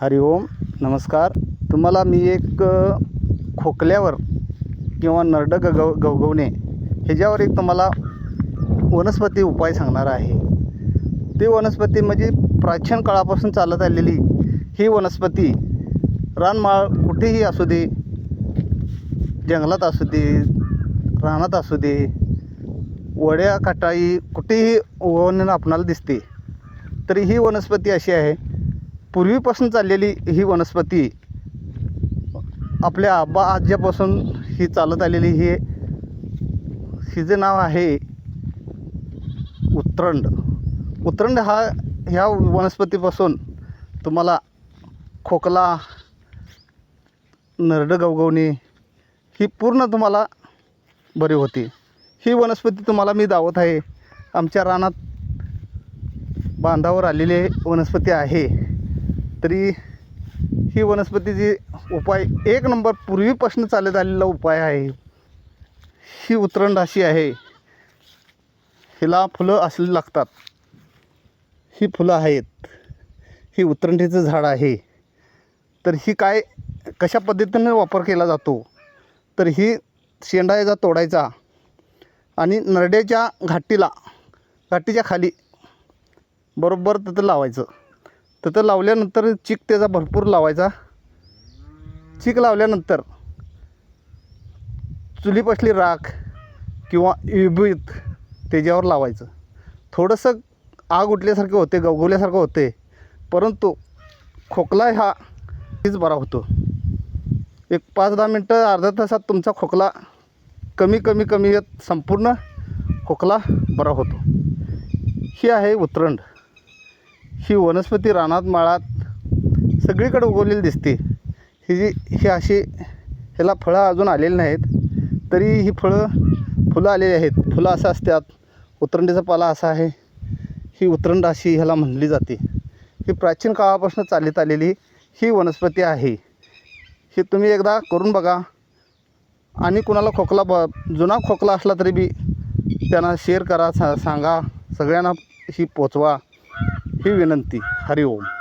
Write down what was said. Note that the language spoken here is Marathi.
हरि ओम नमस्कार. तुम्हाला मी एक खोकल्यावर किंवा नरड गगव गवगवणे ह्याच्यावर एक तुम्हाला वनस्पती उपाय सांगणार आहे. ती वनस्पती म्हणजे प्राचीन काळापासून चालत आलेली ही वनस्पती रानमाळ कुठेही असू दे जंगलात असू दे रानात असू दे वड्या काटाई कुठेही वन आपणाला दिसते तरी ही वनस्पती अशी आहे पूर्वीपासून चाललेली ही वनस्पती आपल्या आबा आज्यापासून ही चालत आलेली ही हिचे नाव आहे उत्रंड उत्रंड हा ह्या वनस्पतीपासून तुम्हाला खोकला नरड गवगवणी ही पूर्ण तुम्हाला बरी होती. ही वनस्पती तुम्हाला मी दावत आहे. आमच्या रानात बांधावर आलेली वनस्पती आहे. तरी ही वनस्पतीची उपाय एक नंबर पूर्वीपासून चालत आलेला उपाय आहे. ही उतरंड अशी आहे. हिला फुलं असली लागतात. ही फुलं आहेत. ही उतरंडीचं झाड आहे. तर ही काय कशा पद्धतीनं वापर केला जातो? तर ही शेंडा याचा तोडायचा आणि नरड्याच्या घाटीला घाटीच्या खाली बरोबर तिथं लावायचं. तिथं लावल्यानंतर चीक त्याचा भरपूर लावायचा. चीक लावल्यानंतर चुलीपासली राख किंवा इबीत त्याच्यावर लावायचं. थोडंसं आग उठल्यासारखं होते गवगवल्यासारखं होते परंतु खोकला हा तीच बरा होतो. एक पाच दहा मिनटं अर्ध्या तासात तुमचा खोकला कमी कमी कमी येत संपूर्ण खोकला बरा होतो. ही आहे उतरंड ही वनस्पती रानात माळात सगळीकडे उगवलेली दिसते. ही जी ही अशी ह्याला फळं अजून आलेली नाहीत. तरी ही फळं फुलं आलेली आहेत. फुलं असं असतात. उतरंडीचा पाला असा आहे. ही उतरंड अशी ह्याला म्हणली जाते. ही प्राचीन काळापासून चालत आलेली ही वनस्पती आहे. ही तुम्ही एकदा करून बघा. आणि कुणाला खोकला ब जुना खोकला असला तरी बी त्यांना शेअर करा सा सांगा. सगळ्यांना ही पोचवा. ही विनंती. हरिओम.